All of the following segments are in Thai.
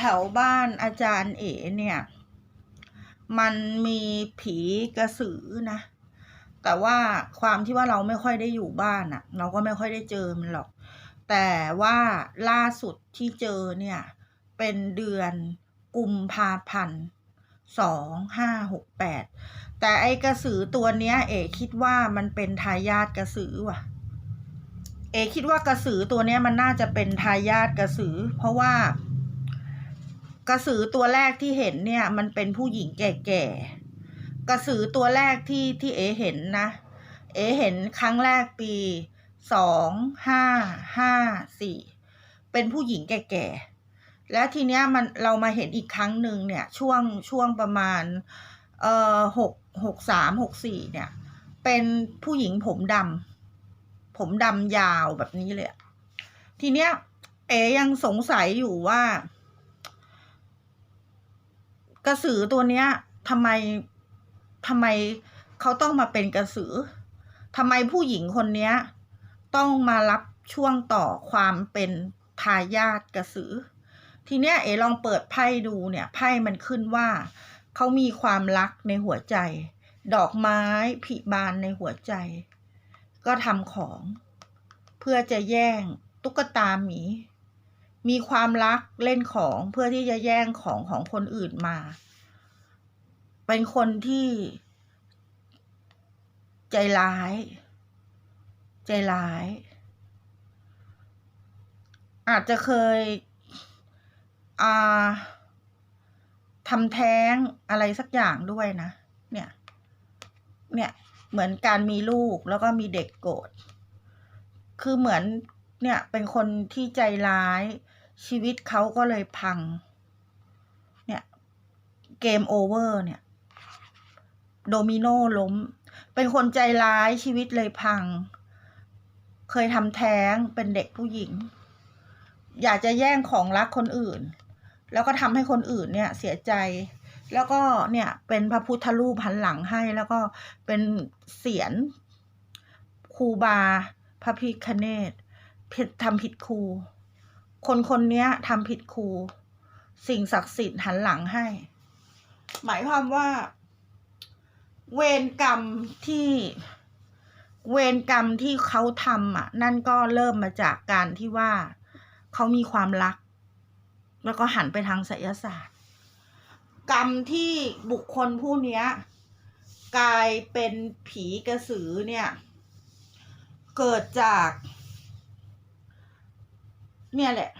แถวบ้านอาจารย์เอ๋เนี่ย มันมีผีกระสือนะ แต่ว่าความที่ว่าเราไม่ค่อยได้อยู่บ้านอะเราก็ไม่ค่อยได้เจอมันหรอก แต่ว่าล่าสุดที่เจอเนี่ย เป็นเดือนกุมภาพันธ์สองห้าหกแปดแต่ไอกระสือตัวเนี้ย เอ๋คิดว่ามันเป็นทายาทกระสือว่ะ เอ๋คิดว่ากระสือตัวเนี้ยมันน่าจะเป็นทายาทกระสือ เพราะว่า กระสือตัวแรกที่เห็นเนี่ย มันเป็นผู้หญิงแก่ๆกระสือตัวแรกที่ที่เอเห็นนะ เอเห็นครั้งแรกปีสองห้าห้าสี่เป็นผู้หญิงแก่ๆแล้วทีเนี้ยมันเรามาเห็นอีกครั้งหนึ่งเนี่ย ช่วงช่วงประมาณเอ่อหกหกสามหกสี่เนี่ย เป็นผู้หญิงผมดำผมดำยาวแบบนี้เลยทีเนี้ย เอยังสงสัยอยู่ว่า กระสือตัวเนี้ยทำไมทำไมเขาต้องมาเป็นกระสือทำไมผู้หญิงคนเนี้ย ต้องมารับช่วงต่อความเป็นทายาทกระสือ ทีเนี้ยเอลองเปิดไพ่ดูเนี่ยไพ่มันขึ้นว่า เขามีความรักในหัวใจ ดอกไม้ผลิบานในหัวใจ ก็ทำของ เพื่อจะแย่งตุ๊กตาหมี มีความรักเล่นของเพื่อที่จะแย่งของของคนอื่นมา เป็นคนที่ ใจร้าย ใจร้าย อาจจะเคยอ่าทำแท้งอะไรสักอย่างด้วยนะ เนี่ย เนี่ยเหมือนการมีลูกแล้วก็มีเด็กโกรธ คือเหมือนเนี่ยเป็นคนที่ใจร้าย ชีวิตเขาก็เลยพัง เนี่ย เกมโอเวอร์เนี่ย โดมิโนล้ม เป็นคนใจร้ายชีวิตเลยพัง เคยทำแท้งเป็นเด็กผู้หญิง อยากจะแย่งของรักคนอื่น แล้วก็ทำให้คนอื่นเนี่ย เสียใจแล้วก็เนี่ยเป็นพระพุทธรูปหันหลังให้ แล้วก็เป็นเสียนครูบา พระพิคเนตผิดทำผิดครู คนคนนี้ทำผิดครู สิ่งศักดิ์สิทธิ์หันหลังให้ หมายความว่า เวรกรรมที่เวรกรรมที่เขาทำอะ นั่นก็เริ่มมาจากการที่ว่าเขามีความรัก แล้วก็หันไปทางไสยศาสตร์ กรรมที่บุคคลผู้นี้กลายเป็นผีกระสือเนี่ย เกิดจาก เนี่ยแหละ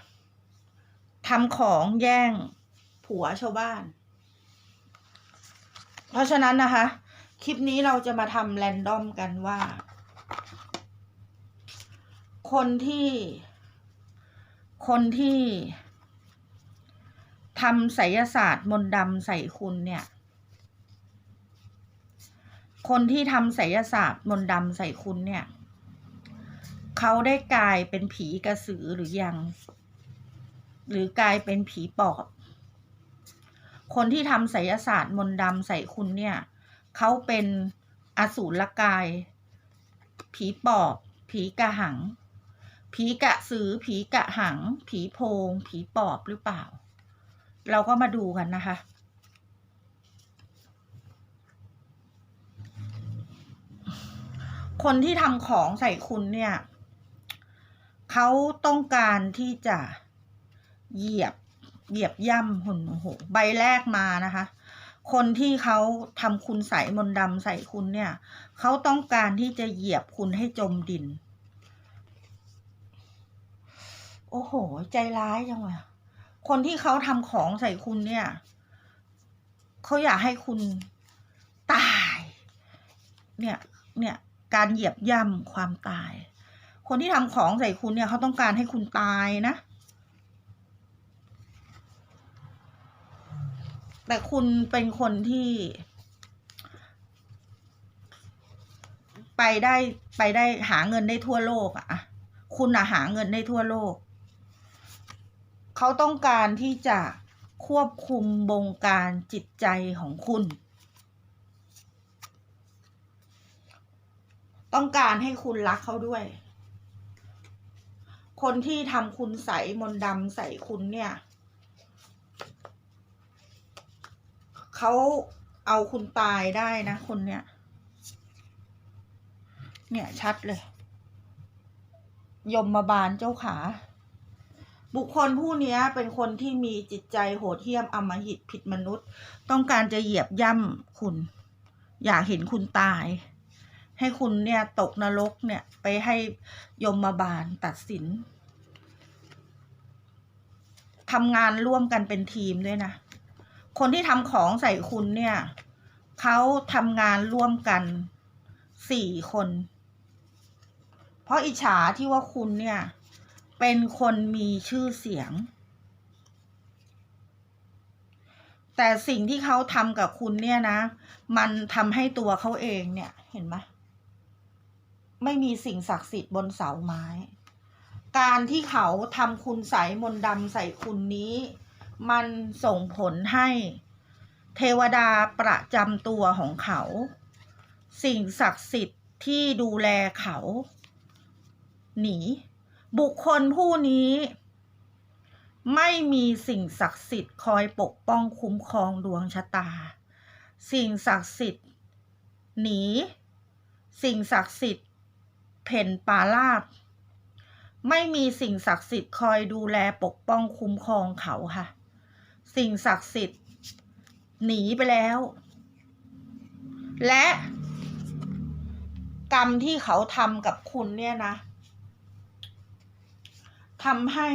ทำของแย่งผัวชาวบ้าน เพราะฉะนั้นนะคะ คลิปนี้เราจะมาทำแรนดอมกันว่า คนที่ คนที่ทำไสยศาสตร์มนต์ดำใส่คุณเนี่ย คนที่ทำไสยศาสตร์มนต์ดำใส่คุณเนี่ย เขาได้กลายเป็นผีกระสือหรือยัง หรือกลายเป็นผีปอบ คนที่ทำไสยศาสตร์มนต์ดำใส่คุณเนี่ย เขาเป็นอสูรกาย ผีปอบ ผีกระหัง ผีกระสือ ผีกระหัง ผีโพง ผีปอบหรือเปล่า เราก็มาดูกันนะคะคนที่ทำของใส่คุณเนี่ย เขาต้องการที่จะเหยียบเหยียบย่ำหุ่นโอ้โหใบแรกมานะคะ คนที่เขาทำคุณใส่มนดำใส่คุณเนี่ยเขาต้องการที่จะเหยียบคุณให้จมดิน โอ้โห ใจร้ายจังเลยคนที่เขาทำของใส่คุณเนี่ยเขาอยากให้คุณตาย เนี่ย เนี่ย การเหยียบย่ำความตาย คนที่ทำของใส่คุณเนี่ยเขาต้องการให้คุณตายนะ แต่คุณเป็นคนที่ ไปได้ไปได้หาเงินได้ทั่วโลกอะอะคุณอะหาเงินได้ทั่วโลก เขาต้องการที่จะควบคุมบงการจิตใจของคุณ ต้องการให้คุณรักเขาด้วย คนที่ทำคุณใสมนดำใส่คุณเนี่ยเขาเอาคุณตายได้นะ คนเนี้ย เนี่ยชัดเลย ยมมาบาลเจ้าขา บุคคลผู้นี้เป็นคนที่มีจิตใจโหดเหี้ยมอำมหิตผิดมนุษย์ ต้องการจะเหยียบย่ำคุณ อยากเห็นคุณตาย ให้คุณเนี่ยตกนรกเนี่ยไปให้ยมมาบาลตัดสินทำงานร่วมกันเป็นทีมด้วยนะ คนที่ทำของใส่คุณเนี่ยเขาทำงานร่วมกันสี่คน เพราะอิจฉาที่ว่าคุณเนี่ย เป็นคนมีชื่อเสียง แต่สิ่งที่เขาทำกับคุณเนี่ยนะ มันทำให้ตัวเขาเองเนี่ยเห็นไหม ไม่มีสิ่งศักดิ์สิทธิ์บนเสาไม้ การที่เขาทำคุณใสมนดำใส่คุณนี้ มันส่งผลให้เทวดาประจำตัวของเขา สิ่งศักดิ์สิทธิ์ที่ดูแลเขา หนี บุคคลผู้นี้ ไม่มีสิ่งศักดิ์สิทธิ์คอยปกป้องคุ้มครองดวงชะตา สิ่งศักดิ์สิทธิ์หนี สิ่งศักดิ์สิทธิ์ เพนปาราบไม่มีสิ่งศักดิ์สิทธิ์คอยดูแลปกป้องคุ้มครองเขาค่ะ สิ่งศักดิ์สิทธิ์ หนีไปแล้ว และ กรรมที่เขาทำกับคุณเนี่ยนะทำให้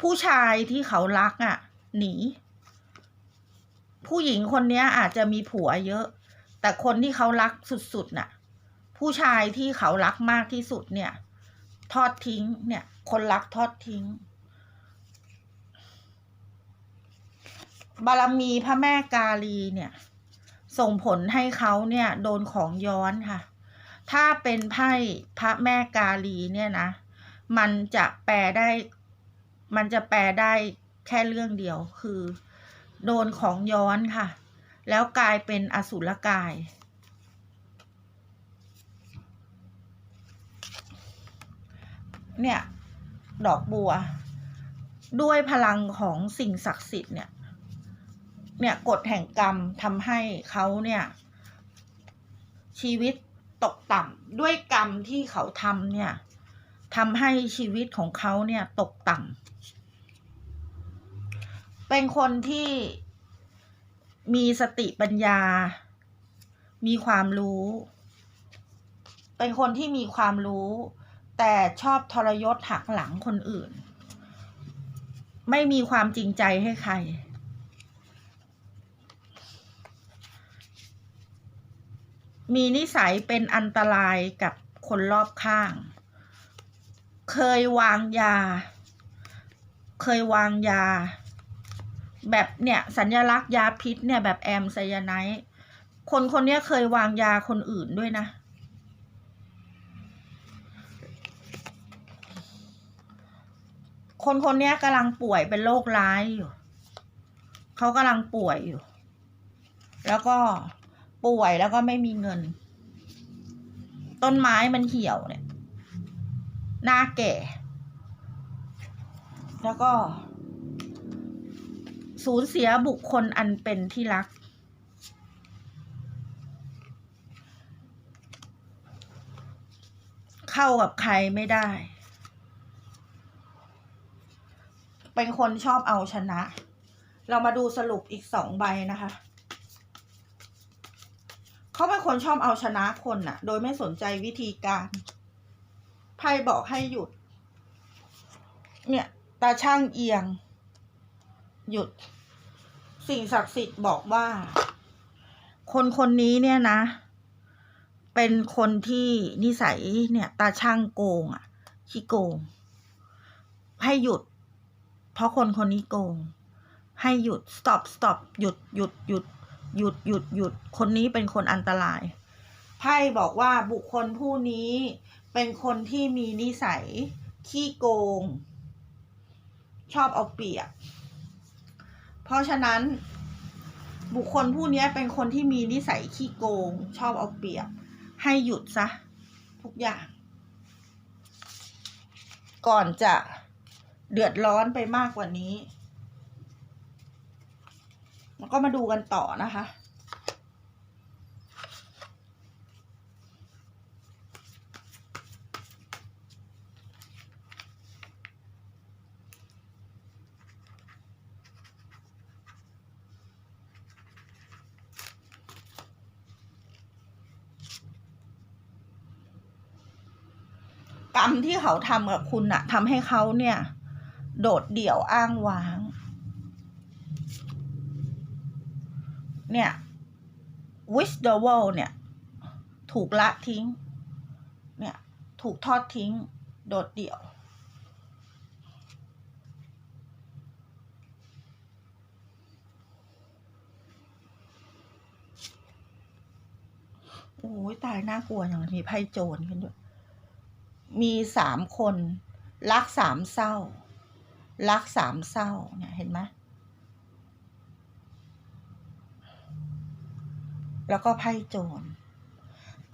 ผู้ชายที่เขารักอะ่ะ หนี ผู้หญิงคนนี้อาจจะมีผัวเยอะ แต่คนที่เขารักสุดๆน่ะ ผู้ชายที่เขารักมากที่สุดเนี่ย ทอดทิ้งเนี่ย คนรักทอดทิ้ง บารมีพระแม่กาลีเนี่ย ส่งผลให้เขาเนี่ย โดนของย้อนค่ะ ถ้าเป็นไพ่พระแม่กาลีเนี่ยนะ มันจะแปลได้ มันจะแปลได้แค่เรื่องเดียวคือ โดนของย้อนค่ะ แล้วกลายเป็นอสุรกาย เนี่ย ดอกบัว ด้วยพลังของสิ่งศักดิ์สิทธิ์เนี่ย เนี่ยกฎแห่งกรรมทำให้เขาเนี่ย ชีวิตตกต่ำด้วยกรรมที่เขาทำเนี่ยทำให้ชีวิตของเขาเนี่ยตกต่ำเป็นคนที่มีสติปัญญา มีความรู้ เป็นคนที่มีความรู้ แต่ชอบทรยศหักหลังคนอื่น ไม่มีความจริงใจให้ใคร มีนิสัยเป็นอันตรายกับคนรอบข้าง เคยวางยา เคยวางยา แบบเนี่ยสัญลักษณ์ยาพิษเนี่ยแบบแอมไซยาไนด์คนคนนี้เคยวางยาคนอื่นด้วยนะ คนคนนี้กำลังป่วยเป็นโรคร้ายอยู่ เขากำลังป่วยอยู่ แล้วก็ป่วยแล้วก็ไม่มีเงิน ต้นไม้มันเหี่ยวเนี่ย หน้าแก่ แล้วก็ สูญเสียบุคคลอันเป็นที่รัก เข้ากับใครไม่ได้ เป็นคนชอบเอาชนะ เรามาดูสรุปอีกสองใบนะคะเขาเป็นคนชอบเอาชนะคนน่ะ โดยไม่สนใจวิธีการไพ่บอกให้หยุด เนี่ยตาช่างเอียง หยุด สิ่งศักดิ์สิทธิ์บอกว่า คนคนนี้เนี่ยนะ เป็นคนที่นิสัยเนี่ย ตาช่างโกงอะขี้โกง ให้หยุด เพราะคนคนนี้โกง ให้หยุด stop stop หยุดหยุดหยุดหยุดหยุดหยุด คนนี้เป็นคนอันตราย ไพ่บอกว่าบุคคลผู้นี้เป็นคนที่มีนิสัย ขี้โกง ชอบเอาเปรียบ เพราะฉะนั้น บุคคลผู้นี้เป็นคนที่มีนิสัยขี้โกง ชอบเอาเปรียบ ให้หยุดซะ ทุกอย่าง ก่อนจะ เดือดร้อนไปมากกว่านี้แล้วก็มาดูกันต่อนะคะ กรรมที่เขาทำกับคุณอะทำให้เขาเนี่ย โดดเดี่ยวอ้างว้าง เนี่ย wish the world เนี่ย ถูกละทิ้ง เนี่ย ถูกทอดทิ้ง โดดเดี่ยวโอ้ยตายน่ากลัวอย่างมีไพ่โจรขึ้นด้วย มีสามคน รักสามเศร้า รักสามเศร้าเนี่ยเห็นไหมแล้วก็ไพ่โจร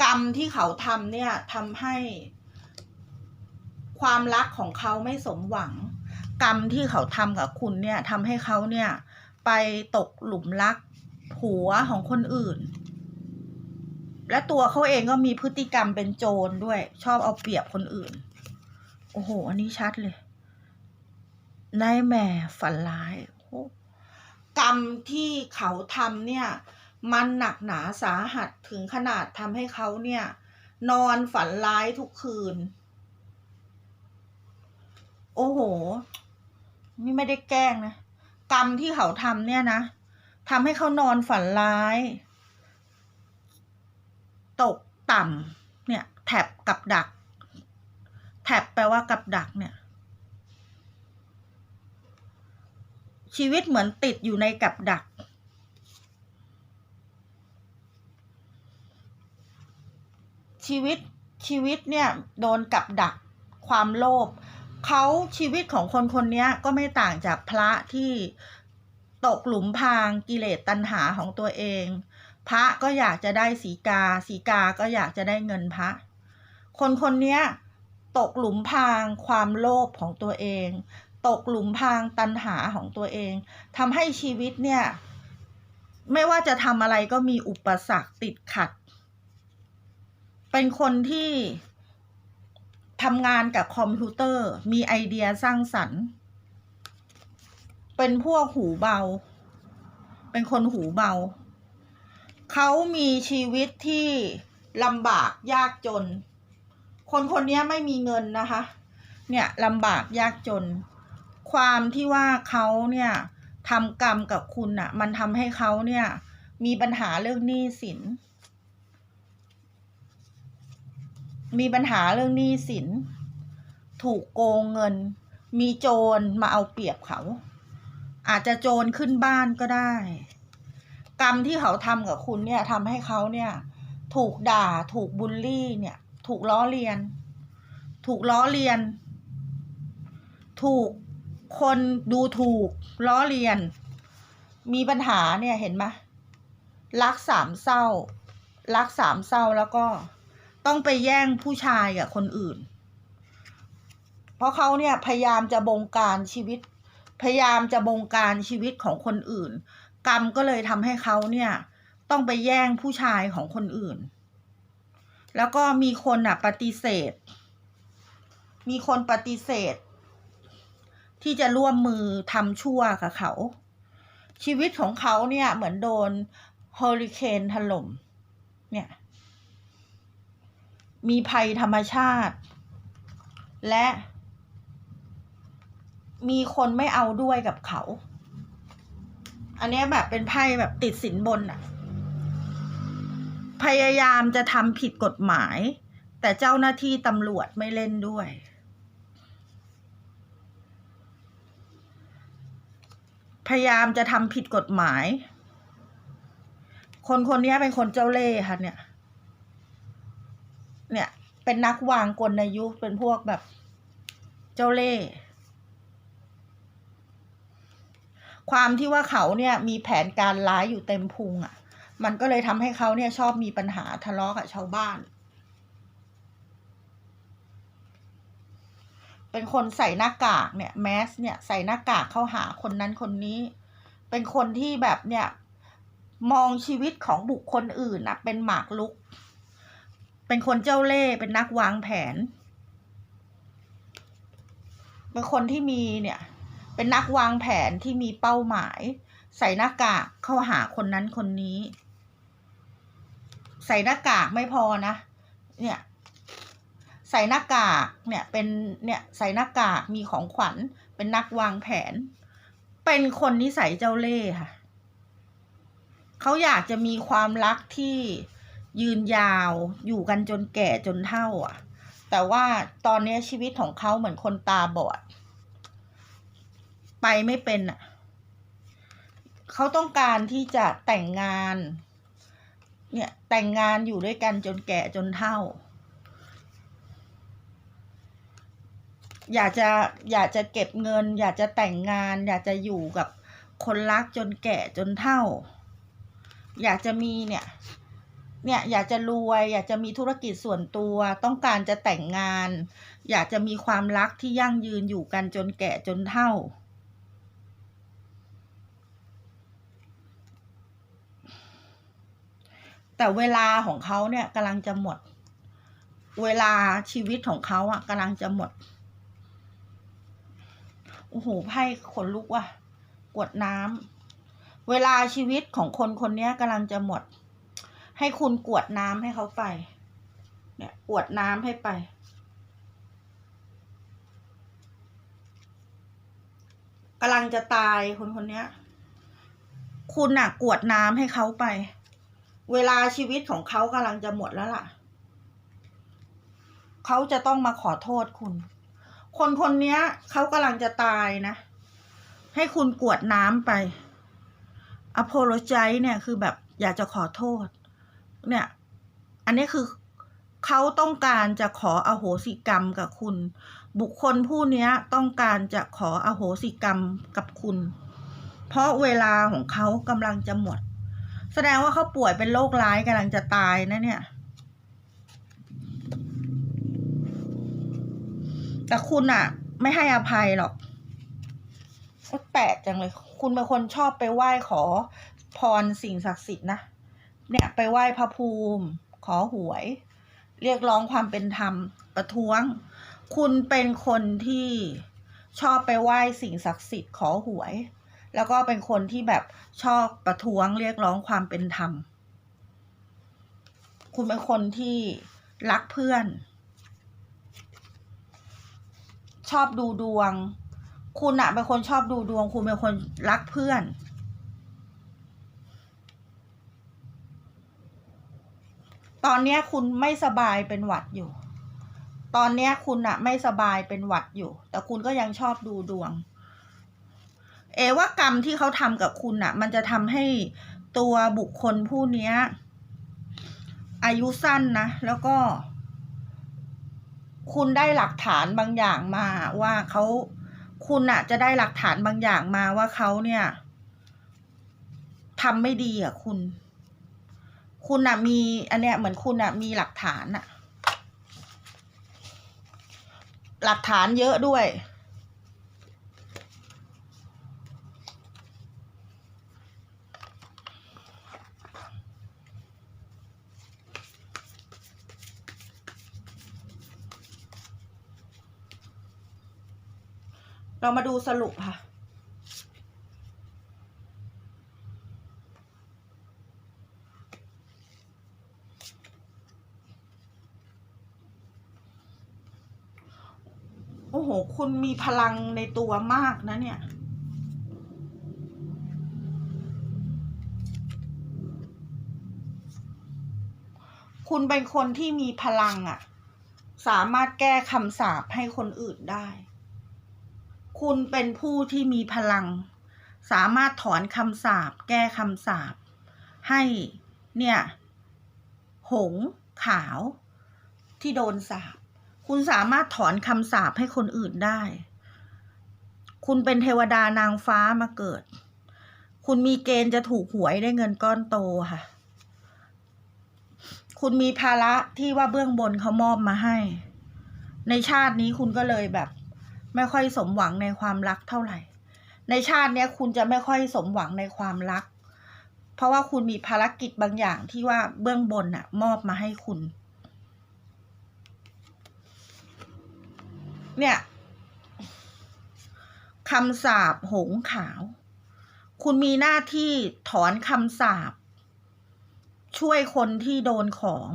กรรมที่เขาทำเนี่ยทำให้ ความรักของเขาไม่สมหวัง กรรมที่เขาทำกับคุณเนี่ยทำให้เขาเนี่ย ไปตกหลุมรักผัวของคนอื่น และตัวเขาเองก็มีพฤติกรรมเป็นโจรด้วย ชอบเอาเปรียบคนอื่น โอ้โห อันนี้ชัดเลย นายแม่ฝันร้ายโอ้กรรมที่เขาทำเนี่ย มันหนักหนาสาหัสถึงขนาดทำให้เขาเนี่ย นอนฝันร้ายทุกคืน โอ้โห นี่ไม่ได้แกล้งนะ กรรมที่เขาทำเนี่ยนะทำให้เขานอนฝันร้าย ตกต่ำเนี่ย แถบกับดัก แถบแปลว่ากับดักเนี่ย ชีวิตเหมือนติดอยู่ในกับดัก ชีวิตชีวิตเนี่ยโดนกับดักความโลภเขาชีวิตของคนคนนี้ก็ไม่ต่างจากพระที่ตกหลุมพรางกิเลสตัณหาของตัวเอง พระก็อยากจะได้สีกา สีกาก็อยากจะได้เงินพระ คนคนนี้ตกหลุมพรางความโลภของตัวเอง ตกหลุมพรางตัณหาของตัวเองทำให้ชีวิตเนี่ย ไม่ว่าจะทำอะไรก็มีอุปสรรคติดขัด เป็นคนที่ทำงานกับคอมพิวเตอร์ มีไอเดียสร้างสรรค์ เป็นพวกหูเบา เป็นคนหูเบา เขามีชีวิตที่ลำบากยากจน คนคนนี้ไม่มีเงินนะคะ เนี่ยลำบากยากจน ความที่ว่าเขาเนี่ยทำกรรมกับคุณอะ่ะมันทำให้เขาเนี่ยมีปัญหาเรื่องหนี้สิน มีปัญหาเรื่องหนี้สิน ถูกโกงเงิน มีโจรมาเอาเปรียบเขา อาจจะโจรขึ้นบ้านก็ได้ กรรมที่เขาทำกับคุณเนี่ยทำให้เขาเนี่ย ถูกด่าถูกบูลลี่เนี่ย ถูกล้อเลียน ถูกล้อเลียน ถูก คนดูถูกล้อเลียน มีปัญหาเนี่ยเห็นไหมรักสามเศร้า รักสามเศร้าแล้วก็ต้องไปแย่งผู้ชายกับคนอื่น เพราะเขาเนี่ยพยายามจะบงการชีวิต พยายามจะบงการชีวิตของคนอื่น กรรมก็เลยทำให้เขาเนี่ยต้องไปแย่งผู้ชายของคนอื่น แล้วก็มีคนอะปฏิเสธ มีคนปฏิเสธ ที่จะร่วมมือทำชั่วกับเขา ชีวิตของเขาเนี่ยเหมือนโดนเฮอริเคนถล่มเนี่ยมีภัยธรรมชาติ และ มีคนไม่เอาด้วยกับเขา อันนี้แบบเป็นไพ่แบบติดสินบนอะพยายามจะทำผิดกฎหมาย แต่เจ้าหน้าที่ตำรวจไม่เล่นด้วย พยายามจะทำผิดกฎหมาย คนคนนี้เป็นคนเจ้าเล่ห์ค่ะ เนี่ย เนี่ย เป็นนักวางกลในยุคเป็นพวกแบบ เจ้าเล่ห์ความที่ว่าเขาเนี่ยมีแผนการร้ายอยู่เต็มพุงอะ่ะ มันก็เลยทำให้เขาเนี่ยชอบมีปัญหาทะเลาะกับชาวบ้าน เป็นคนใส่หน้ากากเนี่ยแมสเนี่ยใส่หน้ากากเข้าหาคนนั้นคนนี้ เป็นคนที่แบบเนี่ยมองชีวิตของบุคคลอื่นนะเป็นหมากลุก เป็นคนเจ้าเล่ห์เป็นนักวางแผน เป็นคนที่มีเนี่ย เป็นนักวางแผนที่มีเป้าหมาย ใส่หน้ากากเข้าหาคนนั้นคนนี้ ใส่หน้ากากไม่พอนะ เนี่ย ใส่หน้ากากเนี่ยเป็นเนี่ยใส่หน้ากากมีของขวัญ เป็นนักวางแผน เป็นคนนิสัยเจ้าเล่ห์ค่ะเขาอยากจะมีความรักที่ยืนยาวอยู่กันจนแก่จนเฒ่า อะ แต่ว่าตอนนี้ชีวิตของเขาเหมือนคนตาบอด ไปไม่เป็นอะเขาต้องการที่จะแต่งงาน เนี่ยแต่งงานอยู่ด้วยกันจนแก่จนเฒ่า อยากจะอยากจะเก็บเงิน อยากจะแต่งงาน อยากจะอยู่กับคนรักจนแก่จนเฒ่า อยากจะมีเนี่ย เนี่ยอยากจะรวย อยากจะมีธุรกิจส่วนตัว ต้องการจะแต่งงาน อยากจะมีความรักที่ยั่งยืนอยู่กันจนแก่จนเฒ่า แต่เวลาของเขาเนี่ยกำลังจะหมด เวลาชีวิตของเขาอะกำลังจะหมด โอ้โหไพ่ขนลุกว่ะกวดน้ำเวลาชีวิตของคนคนนี้กำลังจะหมด ให้คุณกวดน้ำให้เขาไป เนี่ยกวดน้ำให้ไป กำลังจะตายคนคนนี้คุณน่ะ กวดน้ำให้เขาไป เวลาชีวิตของเขากำลังจะหมดแล้วล่ะ เขาจะต้องมาขอโทษคุณ คนคนนี้เขากำลังจะตายนะ ให้คุณกวดน้ำไป apologize เนี่ยคือแบบอยากจะขอโทษ เนี่ย อันนี้คือเขาต้องการจะขออโหสิกรรมกับคุณ บุคคลผู้นี้ต้องการจะขออโหสิกรรมกับคุณ เพราะเวลาของเขากำลังจะหมด แสดงว่าเขาป่วยเป็นโรคร้ายกำลังจะตายนะเนี่ย แต่คุณอะไม่ให้อภัยหรอกก็แปลกจังเลย คุณเป็นคนชอบไปไหว้ขอพรสิ่งศักดิ์สิทธิ์นะ เนี่ยไปไหว้พระภูมิ ขอหวย เรียกร้องความเป็นธรรมประท้วง คุณเป็นคนที่ชอบไปไหว้สิ่งศักดิ์สิทธิ์ขอหวย แล้วก็เป็นคนที่แบบชอบประท้วงเรียกร้องความเป็นธรรม คุณเป็นคนที่รักเพื่อน ชอบดูดวง คุณอะเป็นคนชอบดูดวง คุณเป็นคนรักเพื่อน ตอนนี้คุณไม่สบายเป็นหวัดอยู่ ตอนนี้คุณอะไม่สบายเป็นหวัดอยู่ แต่คุณก็ยังชอบดูดวง เอว่ากรรมที่เขาทำกับคุณอะมันจะทำให้ตัวบุคคลผู้นี้อายุสั้นนะ แล้วก็ คุณได้หลักฐานบางอย่างมาว่าเขาคุณอะจะได้หลักฐานบางอย่างมาว่าเขาเนี่ยทำไม่ดีอะคุณ คุณอะมี อันเนี้ยเหมือนคุณอะมีหลักฐานอะหลักฐานเยอะด้วย เรามาดูสรุปค่ะ โอ้โห คุณมีพลังในตัวมากนะเนี่ยคุณเป็นคนที่มีพลังอะสามารถแก้คำสาปให้คนอื่นได้ คุณเป็นผู้ที่มีพลัง สามารถถอนคำสาปแก้คำสาปให้เนี่ย หงส์ขาวที่โดนสาปคุณสามารถถอนคำสาปให้คนอื่นได้ คุณเป็นเทวดานางฟ้ามาเกิด คุณมีเกณฑ์จะถูกหวยได้เงินก้อนโตค่ะ คุณมีภาระที่ว่าเบื้องบนเขามอบมาให้ ในชาตินี้คุณก็เลยแบบ ไม่ค่อยสมหวังในความรักเท่าไหร่ ในชาติเนี้ยคุณจะไม่ค่อยสมหวังในความรัก เพราะว่าคุณมีภารกิจบางอย่างที่ว่าเบื้องบนน่ะ มอบมาให้คุณ เนี่ยคำสาปหงขาว คุณมีหน้าที่ถอนคำสาปช่วยคนที่โดนของ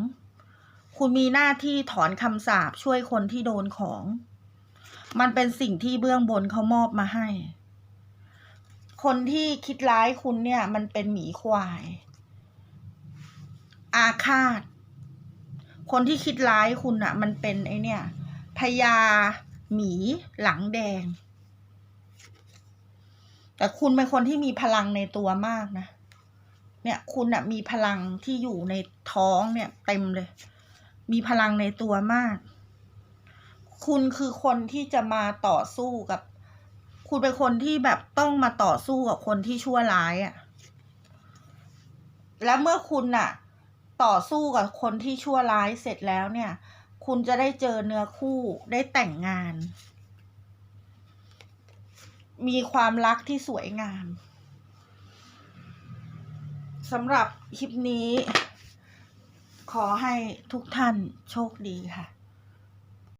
คุณมีหน้าที่ถอนคำสาปช่วยคนที่โดนของ มันเป็นสิ่งที่เบื้องบนเขามอบมาให้ คนที่คิดร้ายคุณเนี่ย มันเป็นหมีควาย อาฆาต คนที่คิดร้ายคุณอะมันเป็นไอเนี่ยพญาหมีหลังแดง แต่คุณเป็นคนที่มีพลังในตัวมากนะ เนี่ยคุณอะมีพลังที่อยู่ในท้องเนี่ย เต็มเลย มีพลังในตัวมาก คุณคือคนที่จะมาต่อสู้กับ คุณเป็นคนที่แบบต้องมาต่อสู้กับคนที่ชั่วร้ายอะ่ะ แล้วเมื่อคุณน่ะ ต่อสู้กับคนที่ชั่วร้ายเสร็จแล้วเนี่ย คุณจะได้เจอเนื้อคู่ได้แต่งงาน มีความรักที่สวยงามสำหรับคลิปนี้ ขอให้ทุกท่านโชคดีค่ะ